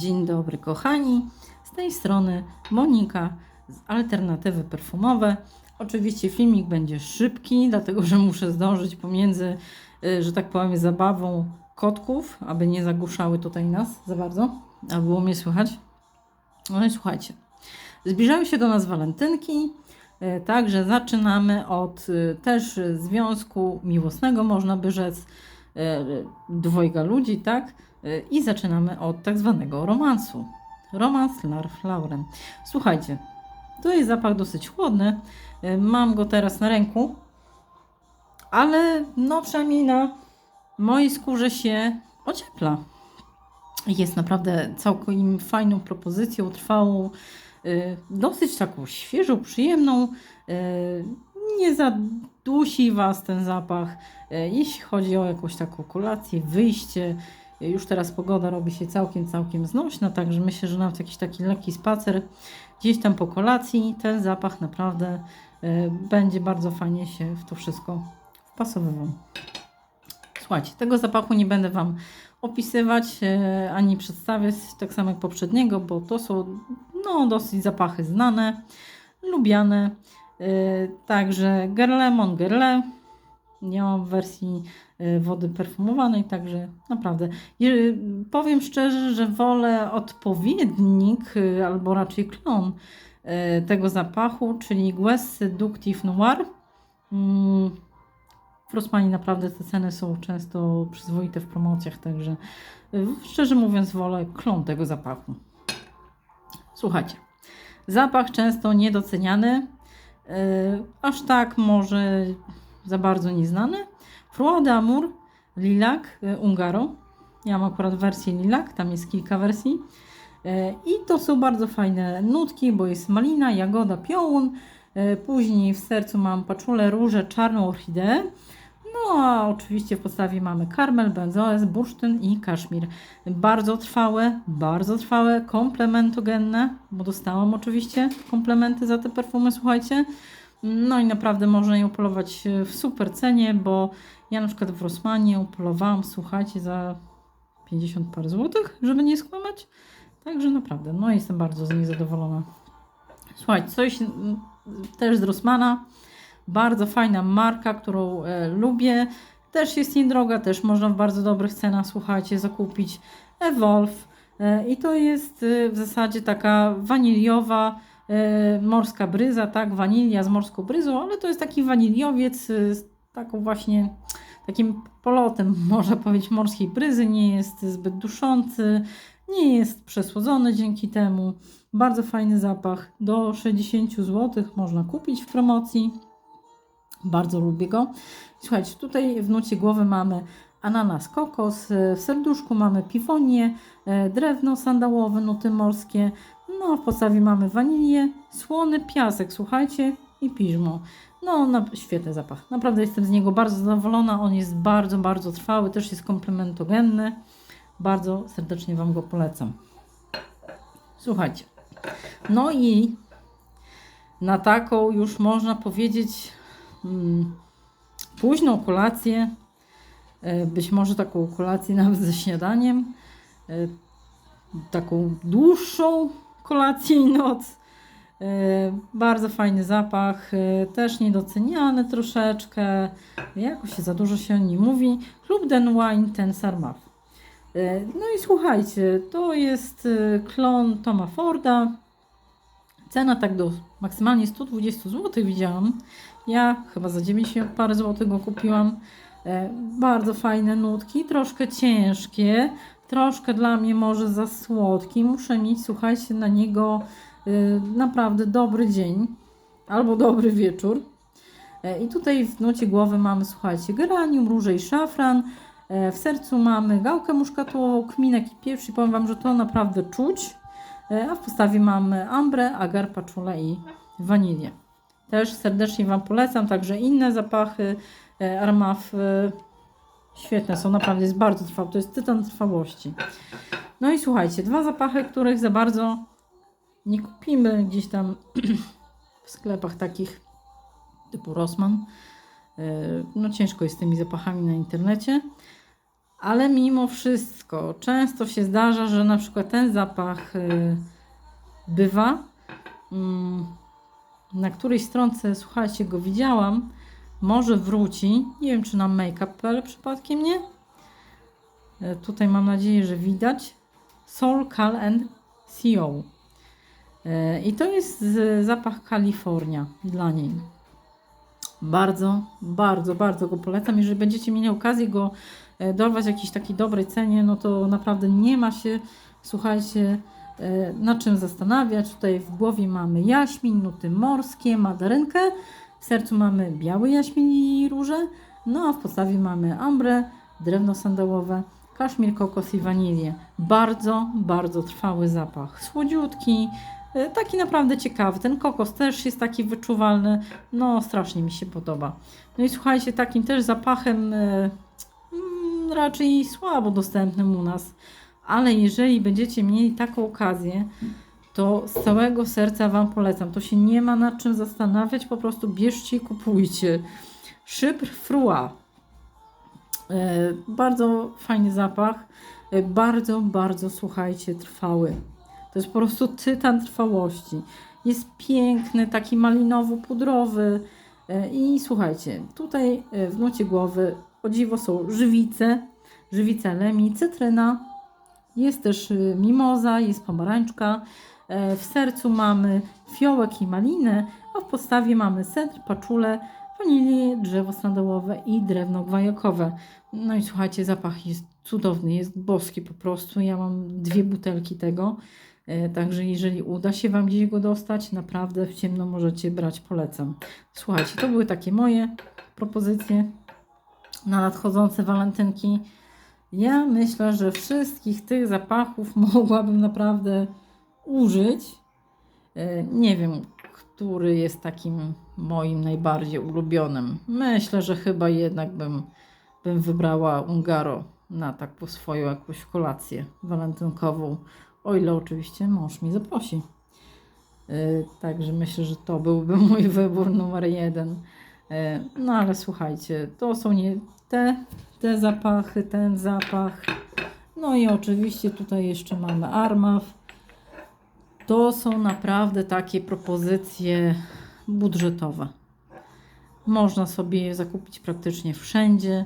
Dzień dobry, kochani. Z tej strony Monika z Alternatywy Perfumowe. Oczywiście filmik będzie szybki, dlatego że muszę zdążyć pomiędzy, y, że tak powiem, zabawą kotków, aby nie zagłuszały tutaj nas za bardzo, a było mnie słychać. No i słuchajcie, zbliżają się do nas walentynki, y, także zaczynamy od y, też związku miłosnego, można by rzec, dwojga ludzi, tak? Y, I zaczynamy od tak zwanego romansu. Romans Larw Lauren. Słuchajcie, to jest zapach dosyć chłodny. Y, Mam go teraz na ręku, ale no przynajmniej na mojej skórze się ociepla. Jest naprawdę całkiem fajną propozycją, trwałą, y, dosyć taką świeżą, przyjemną. Nie zadusi Was ten zapach. Jeśli chodzi o jakąś taką kolację, wyjście, już teraz pogoda robi się całkiem, całkiem znośna, także myślę, że nawet jakiś taki lekki spacer gdzieś tam po kolacji, ten zapach naprawdę y, będzie bardzo fajnie się w to wszystko wpasowywał. Słuchajcie, tego zapachu nie będę Wam opisywać e, ani przedstawiać, tak samo jak poprzedniego, bo to są no, dosyć zapachy znane, lubiane. E, Także Guerlain Mon Guerlain. Nie mam wersji e, wody perfumowanej, także naprawdę. Powiem szczerze, że wolę odpowiednik, e, albo raczej klon e, tego zapachu, czyli Guess Seductive Noir. Mm, w Rossmanie naprawdę te ceny są często przyzwoite w promocjach, także y, szczerze mówiąc wolę klon tego zapachu. Słuchajcie, zapach często niedoceniany, aż tak może za bardzo nieznany. Froid d'Amour Lilac y, Ungaro. Ja mam akurat wersję Lilac, tam jest kilka wersji. Yy, I to są bardzo fajne nutki, bo jest malina, jagoda, piołun. Yy, Później w sercu mam paczulę, różę, czarną orchideę. No a oczywiście w podstawie mamy karmel, benzoes, bursztyn i kaszmir. Bardzo trwałe, bardzo trwałe, komplementogenne, bo dostałam oczywiście komplementy za te perfumy, słuchajcie. No i naprawdę można ją polować w super cenie, bo ja na przykład w Rossmanie ją polowałam, słuchajcie, za 50 par złotych, żeby nie skłamać. Także naprawdę, no jestem bardzo z niej zadowolona. Słuchajcie, coś też z Rossmana. Bardzo fajna marka, którą e, lubię. Też jest niedroga, też można w bardzo dobrych cenach, słuchajcie, zakupić. Evolve. E, I to jest e, w zasadzie taka waniliowa e, morska bryza, tak? Wanilia z morską bryzą, ale to jest taki waniliowiec e, z taką właśnie takim polotem, można powiedzieć, morskiej bryzy. Nie jest zbyt duszący, nie jest przesłodzony dzięki temu. Bardzo fajny zapach. Do 60 zł można kupić w promocji. Bardzo lubię go. Słuchajcie, tutaj w nucie głowy mamy ananas, kokos, e, w serduszku mamy piwonię, e, drewno sandałowe, nuty morskie. No, w podstawie mamy wanilię, słony piasek, słuchajcie, i piżmo. No, na, świetny zapach. Naprawdę jestem z niego bardzo zadowolona. On jest bardzo, bardzo trwały, też jest komplementogenny. Bardzo serdecznie Wam go polecam. Słuchajcie. No i na taką już można powiedzieć mm, późną kolację, e, być może taką kolację nawet ze śniadaniem, e, taką dłuższą kolację i noc. E, Bardzo fajny zapach, e, też niedoceniany troszeczkę, jakoś za dużo się o nim mówi. Club Den Wine Ten Sarmaf. E, No i słuchajcie, to jest klon Toma Forda. Cena tak do maksymalnie 120 zł widziałam. Ja chyba za 90 parę złotych go kupiłam. Bardzo fajne nutki, troszkę ciężkie, troszkę dla mnie może za słodki. Muszę mieć, słuchajcie, na niego e, naprawdę dobry dzień albo dobry wieczór. E, I tutaj w nucie głowy mamy, słuchajcie, geranium, róże i szafran. E, W sercu mamy gałkę muszkatułową, kminek i pieprz i powiem Wam, że to naprawdę czuć. E, A w podstawie mamy ambrę, agar, paczulę i wanilię. Też serdecznie Wam polecam, także inne zapachy Armaf świetne są, naprawdę jest bardzo trwały, to jest tytan trwałości. No i słuchajcie, dwa zapachy, których za bardzo nie kupimy gdzieś tam w sklepach takich typu Rossmann. E, No ciężko jest z tymi zapachami na internecie. Ale mimo wszystko, często się zdarza, że na przykład ten zapach y, bywa. Mm, na którejś stronce, słuchajcie, go widziałam. Może wróci. Nie wiem, czy na make-up przypadkiem nie. E, Tutaj mam nadzieję, że widać. Soul Cal and CO. E, I to jest zapach Kalifornia dla niej. Bardzo, bardzo, bardzo go polecam. Jeżeli będziecie mieli okazję go e, dorwać w jakiejś takiej dobrej cenie, no to naprawdę nie ma się, słuchajcie, nad czym zastanawiać. Tutaj w głowie mamy jaśmin, nuty morskie, madarynkę. W sercu mamy biały jaśmin i róże. No a w podstawie mamy ambrę, drewno sandałowe, kaszmir, kokos i wanilię. Bardzo, bardzo trwały zapach. Słodziutki, e, taki naprawdę ciekawy. Ten kokos też jest taki wyczuwalny. No, strasznie mi się podoba. No i słuchajcie, takim też zapachem e, mm, raczej słabo dostępnym u nas. Ale jeżeli będziecie mieli taką okazję, to z całego serca Wam polecam. To się nie ma nad czym zastanawiać, po prostu bierzcie i kupujcie. Szypr Frua. E, bardzo fajny zapach. E, bardzo, bardzo, słuchajcie, trwały. To jest po prostu tytan trwałości. Jest piękny, taki malinowo-pudrowy. E, I słuchajcie, tutaj w nucie głowy o dziwo są żywice, żywica lemi, cytryna, jest też mimoza, jest pomarańczka. E, W sercu mamy fiołek i malinę, a w podstawie mamy cedr, paczulę, wanilię, drzewo sandałowe i drewno gwajakowe. No i słuchajcie, zapach jest cudowny, jest boski po prostu. Ja mam dwie butelki tego. E, Także jeżeli uda się Wam gdzieś go dostać, naprawdę w ciemno możecie brać, polecam. Słuchajcie, to były takie moje propozycje na nadchodzące walentynki. Ja myślę, że wszystkich tych zapachów mogłabym naprawdę użyć. E, Nie wiem, który jest takim moim najbardziej ulubionym. Myślę, że chyba jednak bym, bym wybrała Ungaro na taką swoją jakąś kolację walentynkową. O ile oczywiście mąż mi zaprosi. E, Także myślę, że to byłby mój wybór numer jeden. E, No ale słuchajcie, to są nie te, te zapachy, ten zapach. No i oczywiście tutaj jeszcze mamy Armaw. To są naprawdę takie propozycje budżetowe. Można sobie je zakupić praktycznie wszędzie.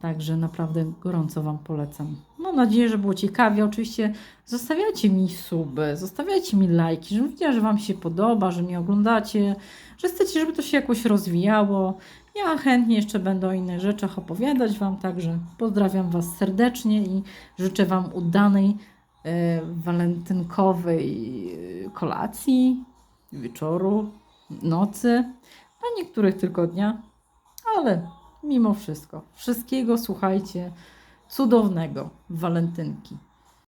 Także naprawdę gorąco Wam polecam. Mam nadzieję, że było ciekawie. Oczywiście zostawiajcie mi suby, zostawiajcie mi lajki, żebym widziała, że Wam się podoba, że mnie oglądacie, że chcecie, żeby to się jakoś rozwijało. Ja chętnie jeszcze będę o innych rzeczach opowiadać Wam, także pozdrawiam Was serdecznie i życzę Wam udanej walentynkowej e, kolacji, wieczoru, nocy, a niektórych tylko dnia, ale mimo wszystko, wszystkiego słuchajcie cudownego walentynki.